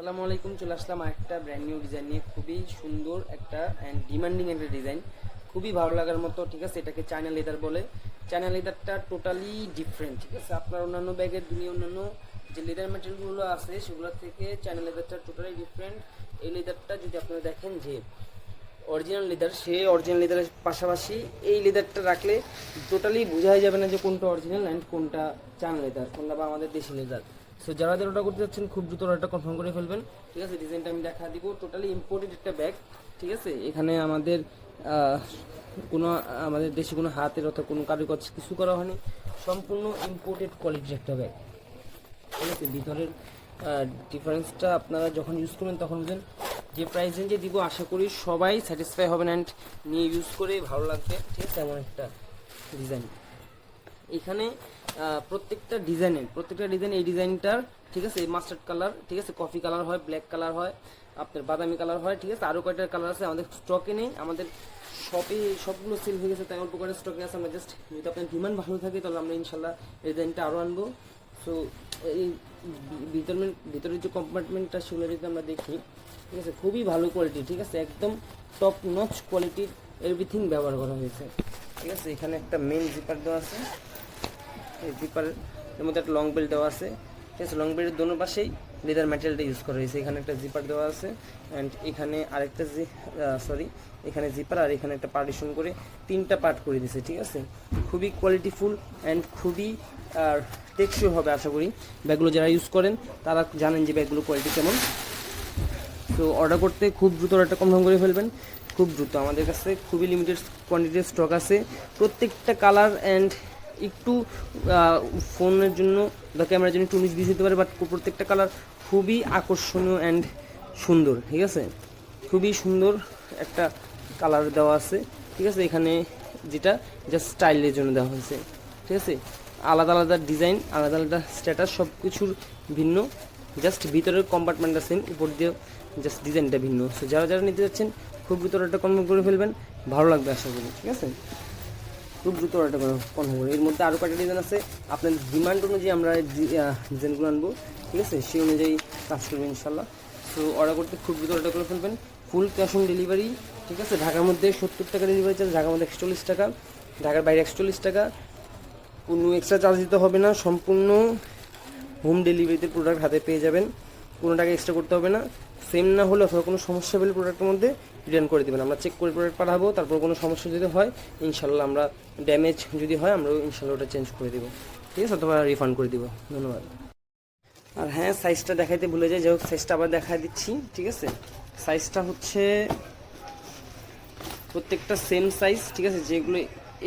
আসসালামু আলাইকুম, চলে আসলাম একটা ব্র্যান্ড নিউ ডিজাইন নিয়ে। খুবই সুন্দর একটা অ্যান্ড ডিমান্ডিং একটা ডিজাইন খুবই ভালো লাগার মতো, ঠিক আছে? এটাকে চায়না লেদার বলে। চায়না লেদারটা টোটালি ডিফারেন্ট ঠিক আছে? আপনার অন্যান্য ব্যাগের দুনিয়া অন্যান্য যে লেদার ম্যাটেরিয়ালগুলো আছে, সেগুলোর থেকে চায়না লেদারটা টোটালি ডিফারেন্ট এই লেদারটা যদি আপনারা দেখেন যে অরিজিনাল লেদার সে অরিজিনাল লেদারের পাশাপাশি এই লেদারটা রাখলে টোটালি বোঝাই যাবে না যে কোনটা অরিজিনাল অ্যান্ড কোনটা চান লেদার কোনটা বা আমাদের দেশি লেদার সো যারা যারা অর্ডার করতে যাচ্ছেন, খুব দ্রুত অর্ডারটা কনফার্ম করে ফেলবেন। ঠিক আছে? ডিজাইনটা আমি দেখা দিব। টোটালি ইম্পোর্টেড একটা ব্যাগ ঠিক আছে? এখানে আমাদের কোনো, আমাদের দেশে কোনো হাতের অথবা কোনো কারুকাজ কিছু করা হয়নি। সম্পূর্ণ ইম্পোর্টেড কোয়ালিটির একটা ব্যাগ ঠিক আছে? ভিতরের ডিফারেন্সটা আপনারা যখন ইউজ করবেন, তখন বুঝবেন যে প্রাইস রেঞ্জে দিব। আশা করি সবাই স্যাটিসফাই হবেন অ্যান্ড নিয়ে ইউজ করে ভালো লাগবে। ঠিক আছে? এমন একটা ডিজাইন এখানে প্রত্যেকটা ডিজাইনের, প্রত্যেকটা ডিজাইন এই ডিজাইনটার, ঠিক আছে মাস্টার্ড কালার ঠিক আছে কফি কালার হয় ব্ল্যাক কালার হয়, আপনার বাদামি কালার হয়, ঠিক আছে, আরও কয়টা কালার আছে, আমাদের স্টকে নেই, আমাদের শপে সবগুলো সেল হয়ে গেছে, তাই অল্প করে স্টকে আছে, আমরা জাস্ট যদি আপনার ডিমান্ড ভালো থাকে, তাহলে আমরা ইনশাল্লাহ ডিজাইনটা আরও আনব। সো এই ভিতরের ভিতরের যে কম্পার্টমেন্টটা সেগুলো যদি আমরা দেখি, ঠিক আছে, খুবই ভালো কোয়ালিটি ঠিক আছে, একদম টপ নচ কোয়ালিটির এভরিথিং ব্যবহার করা হয়েছে। ঠিক আছে, এখানে একটা মেন জিপার দেওয়া আছে। জিপারের এর মধ্যে একটা লং বেল্ট দেওয়া আছে। ঠিক আছে লং বেল্টের দোনো পাশেই লেদার ম্যাটেরিয়ালটা ইউজ করা হয়েছে। এখানে একটা জিপার দেওয়া আছে অ্যান্ড এখানে আরেকটা জি সরি এখানে জিপার আর এখানে একটা পার্টিশন করে তিনটা পার্ট করে দিয়েছে, ঠিক আছে? খুবই কোয়ালিটিফুল অ্যান্ড খুবই, আর টেকসই হবে আশা করি। ব্যাগগুলো যারা ইউজ করেন, তারা জানেন যে ব্যাগগুলো কোয়ালিটি কেমন। তো অর্ডার করতে খুব দ্রুত অর্ডারটা কনফার্ম করে ফেলবেন। খুব দ্রুত। আমাদের কাছে খুবই লিমিটেড কোয়ান্টিটির স্টক আছে। প্রত্যেকটা কালার অ্যান্ড একটু ফোনের জন্য বা ক্যামেরার জন্য একটু উনিশ বিশ হতে পারে বাট প্রত্যেকটা কালার খুবই আকর্ষণীয় অ্যান্ড সুন্দর, ঠিক আছে? খুবই সুন্দর একটা কালার দেওয়া আছে, ঠিক আছে? এখানে যেটা জাস্ট স্টাইলের জন্য দেওয়া হয়েছে, ঠিক আছে? আলাদা আলাদা ডিজাইন আলাদা আলাদা স্ট্যাটাস সব কিছুর ভিন্ন জাস্ট ভিতরের কম্পার্টমেন্টটা সেম উপর দিয়ে জাস্ট ডিজাইনটা ভিন্ন। সো যারা যারা নিতে যাচ্ছেন, খুব ভিতরে একটা কনফার্ম করে ফেলবেন, ভালো লাগবে আশা করি, ঠিক আছে? খুব দ্রুত অর্ডার কনফার্ম করে এর মধ্যে আরও কয়েকটা ডিজাইন আছে? আপনার ডিমান্ড অনুযায়ী আমরা ডিজাইনগুলো আনব, ঠিক আছে? সেই অনুযায়ী কাজ করব ইনশাল্লাহ সো অর্ডার করতে খুব দ্রুত অর্ডার করে ফেলবেন। ফুল ক্যাশ অন ডেলিভারি, ঠিক আছে? ঢাকার মধ্যে সত্তর টাকা ডেলিভারি চার্জ, ঢাকার মধ্যে একচল্লিশ টাকা, ঢাকার বাইরে একচল্লিশ টাকা। কোনো এক্সট্রা চার্জ দিতে হবে না। সম্পূর্ণ হোম ডেলিভারিতে প্রোডাক্ট হাতে পেয়ে যাবেন। কোনো টাকা এক্সট্রা করতে হবে না। সেম না হলে অথবা কোনো সমস্যা পেলে প্রোডাক্টের মধ্যে রিটার্ন করে দেবেন। আমরা চেক করে প্রোডাক্ট পাঠাবো, তারপর কোনো সমস্যা যদি হয় ইনশাল্লাহ আমরা ড্যামেজ যদি হয়, আমরা ইনশাল্লাহ ওটা চেঞ্জ করে দেবো। ঠিক আছে? অথবা রিফান্ড করে দেবো। ধন্যবাদ। আর হ্যাঁ সাইজটা দেখাইতে ভুলে যাই। যাই হোক সাইজটা আবার দেখা দিচ্ছি। ঠিক আছে? সাইজটা হচ্ছে প্রত্যেকটা সেম সাইজ ঠিক আছে? যেগুলো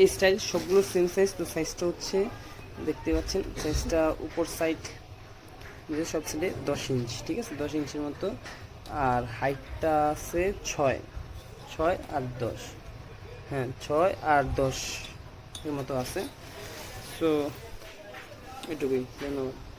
এই স্টাইল সবগুলো সেম সাইজ তো সাইজটা হচ্ছে, দেখতে পাচ্ছেন? সাইজটা উপর সাইড যে সব সাইডে দশ ইঞ্চ, ঠিক আছে? দশ ইঞ্চির মতো। আর হাইটটা আছে ছয় ছয় আর দশ। হ্যাঁ ছয় আর দশ এর মতো আছে। সো এটুকুই, ধন্যবাদ।